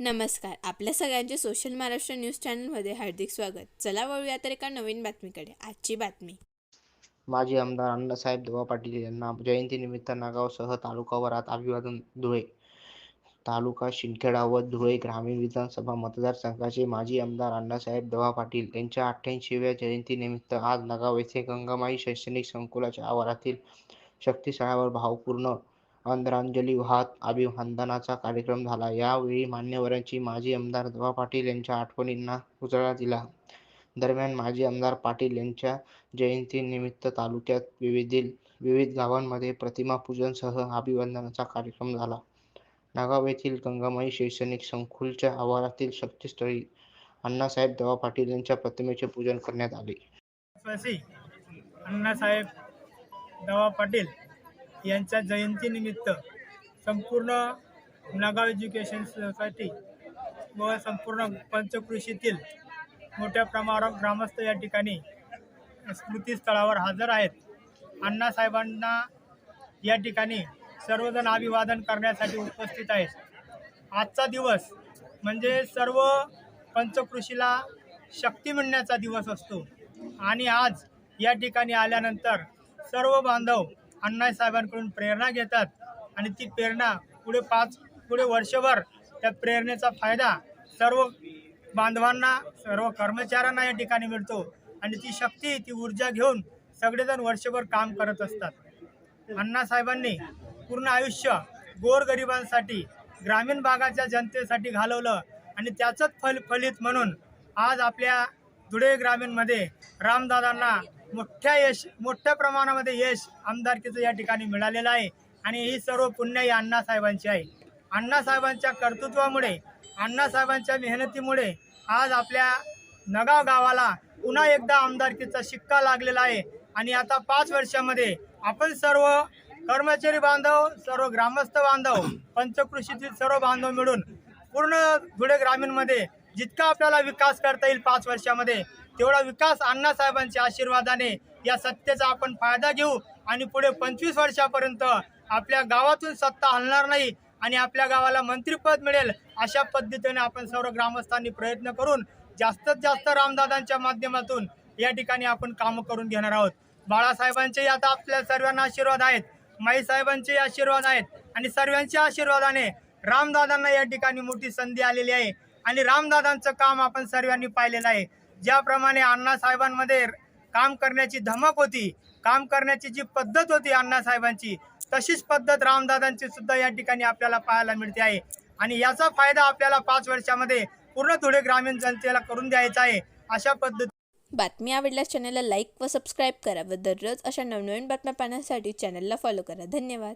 नमस्कार. आपल्या सगळ्यांचे सोशल महाराष्ट्र न्यूज चॅनलमध्ये हार्दिक स्वागत. चला वळूया तर एका नवीन बातमीकडे. आजची बातमी. माजी आमदार अण्णासाहेब देवा पाटील यांना जयंतीनिमित्त नागावसह तालुकाभरात अभिवादन धुळे. तालुका शिंदखेडा व धुळे ग्रामीण विधानसभा मतदारसंघाचे माजी आमदार अण्णासाहेब देवा पाटील यांच्या अठ्ठ्याऐंशीव्या जयंतीनिमित्त आज नागाव येथे गंगामाई शैक्षणिक संकुलाच्या आवारातील शक्तीशाळावर भावपूर्ण आदरांजली वाहत अभिवादनाचा कार्यक्रम झाला. यावेळी मान्यवरांची माजी आमदार दवा पाटील यांच्या आठवणींना उजाळा दिला. दरम्यान माजी आमदार पाटील यांच्या जयंतीनिमित्त तालुक्यात विविध विविध गावांमध्ये प्रतिमा पूजनसह अभिवादनाचा कार्यक्रम झाला. नागाव येथील गंगामाई शैक्षणिक संकुलच्या आवारातील शक्तीस्थळी अण्णासाहेब दवा पाटील यांच्या प्रतिमेचे पूजन करण्यात आले. अण्णासाहेब दवा पाटील यांच्या जयंतीनिमित्त संपूर्ण नागाव एज्युकेशन सोसायटी व संपूर्ण पंचकृषीतील मोठ्या प्रमाणावर ग्रामस्थ या ठिकाणी स्मृतीस्थळावर हजर आहेत. अण्णासाहेबांना या ठिकाणी सर्वजण अभिवादन करण्यासाठी उपस्थित आहेत. आजचा दिवस म्हणजे सर्व पंचकृषीला शक्ती मिळण्याचा दिवस असतो. आणि आज या ठिकाणी आल्यानंतर सर्व बांधव अण्णासाहेबांकडून प्रेरणा घेतात आणि ती प्रेरणा पुढे पाच पुढे वर्षभर त्या प्रेरणेचा फायदा सर्व बांधवांना सर्व कर्मचाऱ्यांना या ठिकाणी मिळतो आणि ती शक्ती ती ऊर्जा घेऊन सगळेजण वर्षभर काम करत असतात. अण्णासाहेबांनी पूर्ण आयुष्य गोरगरिबांसाठी ग्रामीण भागाच्या जनतेसाठी घालवलं आणि त्याचंच फल फलित म्हणून आज आपल्या धुळे ग्रामीणमध्ये रामदादांना मोठ्या यश मोठ्या प्रमाणामध्ये यश आमदारकीचं या ठिकाणी मिळालेलं आहे. आणि ही सर्व पुण्य ही अण्णासाहेबांची आहे. अण्णासाहेबांच्या कर्तृत्वामुळे अण्णासाहेबांच्या मेहनतीमुळे आज आपल्या नगाव गावाला पुन्हा एकदा आमदारकीचा शिक्का लागलेला आहे. आणि आता पाच वर्षामध्ये आपण सर्व कर्मचारी बांधव सर्व ग्रामस्थ बांधव पंचकृषीतील सर्व बांधव मिळून पूर्ण धुळे ग्रामीणमध्ये जितका आपल्याला विकास करता येईल पाच वर्षामध्ये तेवढा विकास अण्णासाहेबांच्या आशीर्वादाने या सत्तेचा आपण फायदा घेऊ आणि पुढे पंचवीस वर्षापर्यंत आपल्या गावातून सत्ता हलणार नाही आणि आपल्या गावाला मंत्रिपद मिळेल अशा पद्धतीने आपण सर्व ग्रामस्थांनी प्रयत्न करून जास्तीत जास्त रामदादांच्या माध्यमातून या ठिकाणी आपण कामं करून घेणार आहोत. बाळासाहेबांचेही आता आपल्या सर्वांना आशीर्वाद आहेत माईसाहेबांचे आशीर्वाद आहेत आणि सर्वांच्या आशीर्वादाने रामदादांना या ठिकाणी मोठी संधी आलेली आहे. आणि रामदादांचं काम आपण सर्वांनी पाहिलेलं आहे. ज्याप्रमाणे अण्णासाहेबांमध्ये काम करण्याची धमक होती काम करण्याची जी पद्धत होती अण्णासाहेबांची तशीच पद्धत रामदादांची सुद्धा या ठिकाणी आपल्याला पाहायला मिळते आहे. आणि याचा फायदा आपल्याला पाच वर्षामध्ये पूर्ण धुळे ग्रामीण जनतेला करून द्यायचा आहे अशा पद्धती बातमी आवडल्यास चॅनलला लाईक व सबस्क्राईब करा व दररोज अशा नवनवीन बातम्या पाहण्यासाठी चॅनलला फॉलो करा. धन्यवाद.